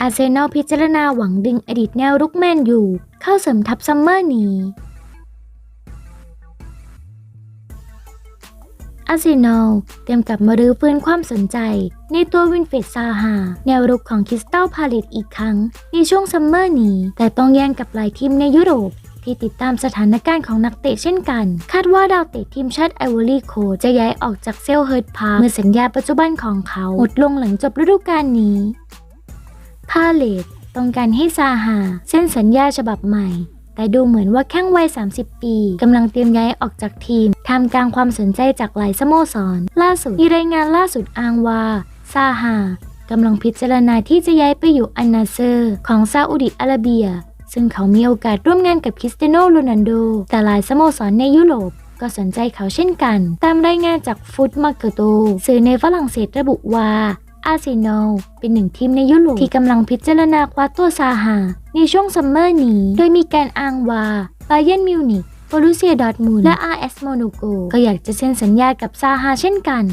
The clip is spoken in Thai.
อาร์เซนอลพิจารณาหวังดึงอดีตแนวรุกแมนอยู่ เข้าเสริมทัพซัมเมอร์นี้ อาร์เซนอลเตรียมกลับมารื้อฟื้นความสนใจ ในตัววินเฟดซาฮาแนวรุกของคริสตัลพาเลตอีกครั้ง ในช่วงซัมเมอร์นี้ แต่ต้องแย่งกับหลายทีมในยุโรป ที่ติดตามสถานการณ์ของนักเตะเช่นกัน คาดว่าดาวเตะทีมชาติไอวอรี่โคจะย้ายออกจากเซลเฮิร์ตพาร์เมื่อสัญญาปัจจุบันของเขาหมดลงหลังจบฤดูกาลนี้พาเลตต้องการให้ซาฮาเส้นสัญญาฉบับใหม่ แต่ดูเหมือนว่าแข้งวัย 30 ปีกำลังเตรียมย้ายออกจากทีมท่ามกลางความสนใจจากหลายสโมสร ล่าสุดมีรายงานล่าสุดอ้างว่าซาฮากำลังพิจารณาที่จะย้ายไปอยู่อันนาเซอร์ ของซาอุดิอาระเบีย ซึ่งเขามีโอกาสร่วมงานกับคริสเตียโนโรนัลโดแต่หลายสโมสรในยุโรปก็สนใจเขาเช่นกัน ตามรายงานจากฟุตมาเกโตสื่อในฝรั่งเศสระบุว่าอาร์เซนอลเป็นหนึ่งทีมในยุโรปที่กำลังพิจารณาคว้าตัวซาฮาในช่วงซัมเมอร์นี้ โดยมีการอ้างว่าบาเยนมิวนิกโบรุเซียดอร์ทมูลและ RS โมโนโกก็อยากจะเซ็นสัญญากับซาฮาเช่นกัน